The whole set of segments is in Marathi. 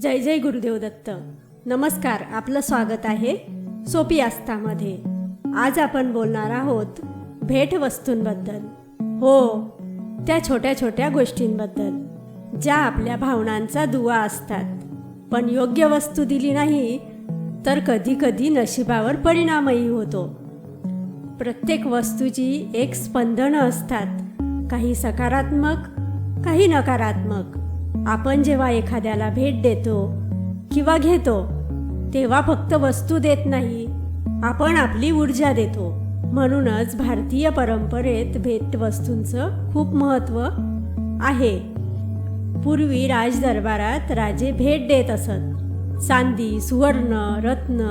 जय जय गुरुदेव दत्त. नमस्कार आपलं स्वागत आहे सोपी आस्थामध्ये आज आपण बोलणार आहोत भेटवस्तूंबद्दल. हो त्या छोट्या छोट्या गोष्टींबद्दल ज्या आपल्या भावनांचा दुवा असतात. पण योग्य वस्तू दिली नाही तर कधी कधी नशिबावर परिणामही होतो. प्रत्येक वस्तूची एक स्पंदनं असतात. काही सकारात्मक काही नकारात्मक. आपण जेव्हा एखाद्याला भेट देतो किंवा घेतो तेव्हा फक्त वस्तू देत नाही आपण आपली ऊर्जा देतो. म्हणूनच भारतीय परंपरेत भेटवस्तूंचं खूप महत्त्व आहे. पूर्वी राजदरबारात राजे भेट देत असत. चांदी सुवर्ण रत्न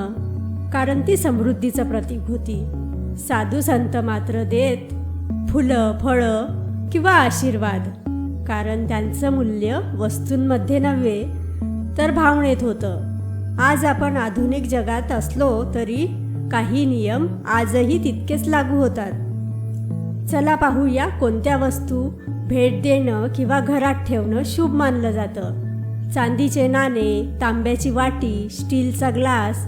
कारण ती समृद्धीचं प्रतीक होती. साधू संत मात्र देत फुलं फळं किंवा आशीर्वाद. कारण त्यांचं मूल्य वस्तूंमध्ये नव्हे तर भावनेत होतं. आज आपण आधुनिक जगात असलो तरी काही नियम आजही तितकेच लागू होतात. चला पाहूया कोणत्या वस्तू भेट देणं किंवा घरात ठेवणं शुभ मानलं जातं. चांदीचे नाणे तांब्याची वाटी स्टीलचा ग्लास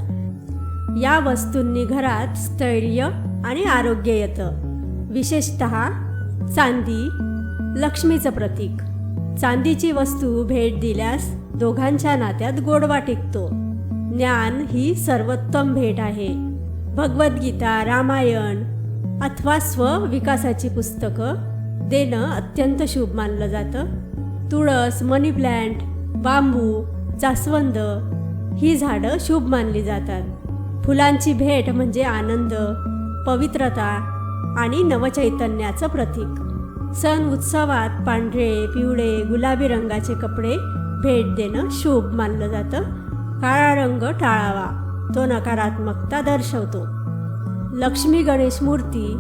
या वस्तूंनी घरात स्थैर्य आणि आरोग्य येतं. विशेषत चांदी लक्ष्मीचं प्रतीक. चांदीची वस्तू भेट दिल्यास दोघांच्या नात्यात गोडवा टिकतो. ज्ञान ही सर्वोत्तम भेट आहे. भगवद्गीता रामायण अथवा स्वविकासाची पुस्तकं देणं अत्यंत शुभ मानलं जातं. तुळस मनी प्लॅन्ट बांबू जास्वंद ही झाडं शुभ मानली जातात. फुलांची भेट म्हणजे आनंद पवित्रता आणि नवचैतन्याचं प्रतीक. सण उत्सवात पांढरे पिवळे गुलाबी रंगाचे कपडे भेट देणं शुभ मानलं जातं. काळा रंग टाळावा तो नकारात्मकता दर्शवतो. लक्ष्मी गणेश मूर्ती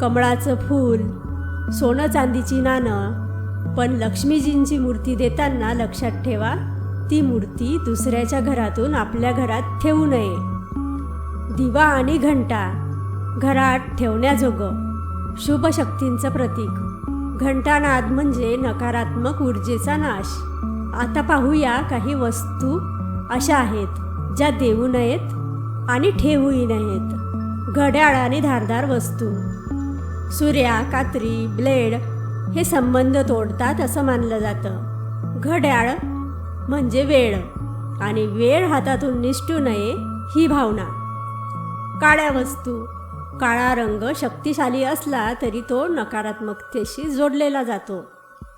कमळाचं फूल सोनं चांदीची नाणं पण लक्ष्मीजींची मूर्ती देताना लक्षात ठेवा ती मूर्ती दुसऱ्याच्या घरातून आपल्या घरात ठेवू नये. दिवा आणि घंटा घरात ठेवण्याजोगं शुभ शक्तींचं प्रतीक. घंटानाद म्हणजे नकारात्मक ऊर्जेचा नाश. आता पाहूया काही वस्तू अशा आहेत ज्या देऊ नयेत आणि ठेवूही नयेत. घड्याळ आणि धारदार वस्तू. सूर्या कात्री ब्लेड हे संबंध तोडतात असं मानलं जातं. घड्याळ म्हणजे वेळ आणि वेळ हातातून निष्ठू नये ही भावना. काळ्या वस्तू काळा रंग शक्तिशाली असला तरी तो नकारात्मकतेशी जोडलेला जातो.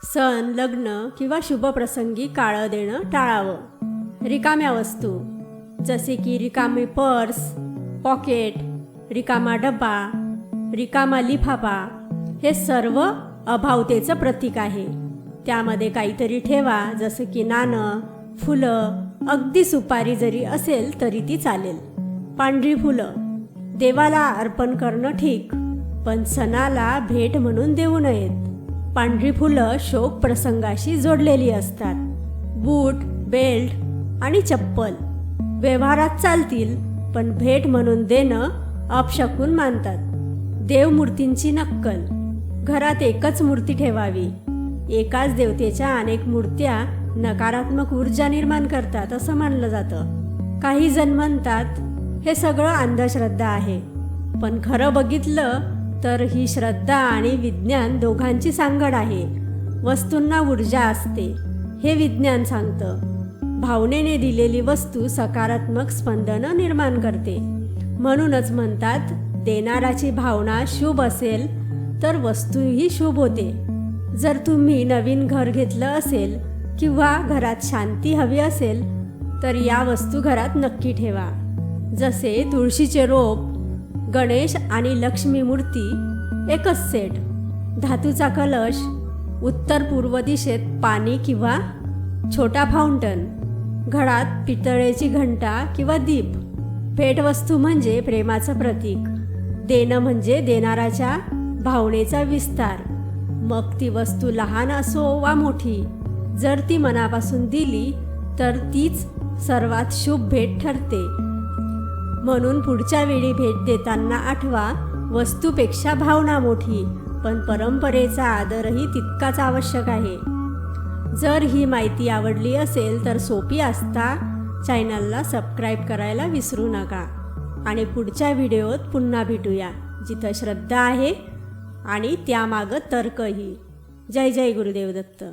सण लग्न किंवा शुभप्रसंगी काळं देणं टाळावं. रिकाम्या वस्तू जसे की रिकामी पर्स पॉकेट रिकामा डब्बा रिकामा लिफाफा हे सर्व अभावतेचं प्रतीक आहे. त्यामध्ये काहीतरी ठेवा जसं की नाणं फुलं अगदी सुपारी जरी असेल तरी ती चालेल. पांढरी फुलं देवाला अर्पण करणं ठीक पण सणाला भेट म्हणून देऊ नयेत. पांढरी फुलं शोक प्रसंगाशी जोडलेली असतात. बूट बेल्ट आणि चप्पल व्यवहारात चालतील पण भेट म्हणून देणं अपशकून मानतात. देवमूर्तींची नक्कल. घरात एकच मूर्ती ठेवावी. एकाच देवतेच्या अनेक मूर्त्या नकारात्मक ऊर्जा निर्माण करतात असं मानलं जातं. काही जण म्हणतात हे सगळं अंधश्रद्धा आहे. पण खरं बघितलं तर ही श्रद्धा आणि विज्ञान दोघांची सांगड आहे. वस्तूंना ऊर्जा असते हे विज्ञान सांगतं. भावनेने दिलेली वस्तू सकारात्मक स्पंदनं निर्माण करते. म्हणूनच म्हणतात देणाराची भावना शुभ असेल तर वस्तूही शुभ होते. जर तुम्ही नवीन घर घेतलं असेल किंवा घरात शांती हवी असेल तर या वस्तू घरात नक्की ठेवा. जसे तुळशीचे रोप गणेश आणि लक्ष्मी मूर्ती एकच सेट. धातूचा कलश उत्तर पूर्व दिशेत पाणी किंवा छोटा फाउंटन घरात पितळेची घंटा किंवा दीप. भेटवस्तू म्हणजे प्रेमाचं प्रतीक. देणं म्हणजे देणाराच्या भावनेचा विस्तार. मग ती वस्तू लहान असो वा मोठी जर ती मनापासून दिली तर तीच सर्वात शुभ भेट ठरते. म्हणून पुढच्या वेळी भेट देताना आठवा वस्तूपेक्षा भावना मोठी पण परंपरेचा आदरही तितकाच आवश्यक आहे. जर ही माहिती आवडली असेल तर सोपी असता चॅनलला सबस्क्राईब करायला विसरू नका. आणि पुढच्या व्हिडिओत पुन्हा भेटूया जिथं श्रद्धा आहे आणि त्यामागं तर्कही. जय जय गुरुदेव दत्त.